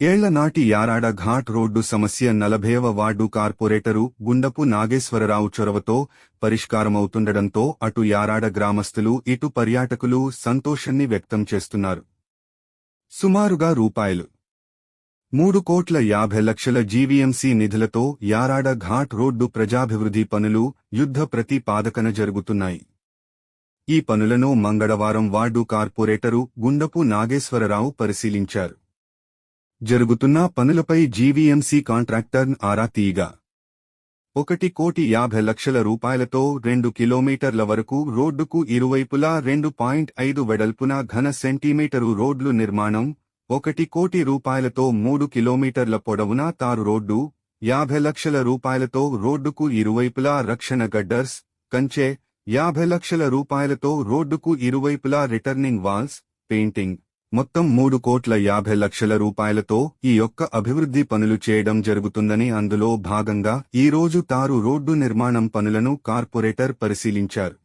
ఏళ్ళనాటి Yarada ghat road సమస్య నలభైవ ward corporator Gundapu Nageswararao చొరవతో పరిష్కారమవుతుండడంతో అటు యారాడ గ్రామస్తులు ఇటు పర్యాటకులు సంతోషాన్ని వ్యక్తం చేస్తున్నారు. సుమారుగా రూపాయలు. మూడు కోట్ల యాభై లక్షల జీవీఎంసీ నిధులతో యారాడ ఘాట్ రోడ్డు ప్రజాభివృద్ధి పనులు యుద్ధ ప్రతిపాదకన జరుగుతున్నాయి. ఈ పనులను మంగళవారం వార్డు కార్పొరేటరు గుండపు నాగేశ్వరరావు పరిశీలించారు. జరుగుతున్న పనులపై జీవీఎంసీ కాంట్రాక్టర్ ఆరా తీయగా ఒకటి కోటి యాభై లక్షల రూపాయలతో రెండు కిలోమీటర్ల వరకు రోడ్డుకు ఇరువైపులా రెండు పాయింట్ ఐదు వెడల్పున ఘన సెంటీమీటరు రోడ్లు నిర్మాణం ఒకటి కోటి రూపాయలతో మూడు కిలోమీటర్ల పొడవున తారు రోడ్డు యాభై లక్షల రూపాయలతో రోడ్డుకు ఇరువైపులా రక్షణ గడ్డర్స్ కంచె యాభై లక్షల రూపాయలతో రోడ్డుకు ఇరువైపులా రిటర్నింగ్ వాల్స్ పెయింటింగ్. మొత్తం మూడు కోట్ల యాభై లక్షల రూపాయలతో ఈ యొక్క అభివృద్ధి పనులు చేయడం జరుగుతుందని అందులో భాగంగా ఈ రోజు తారు రోడ్డు నిర్మాణం పనులను కార్పొరేటర్ పరిశీలించారు.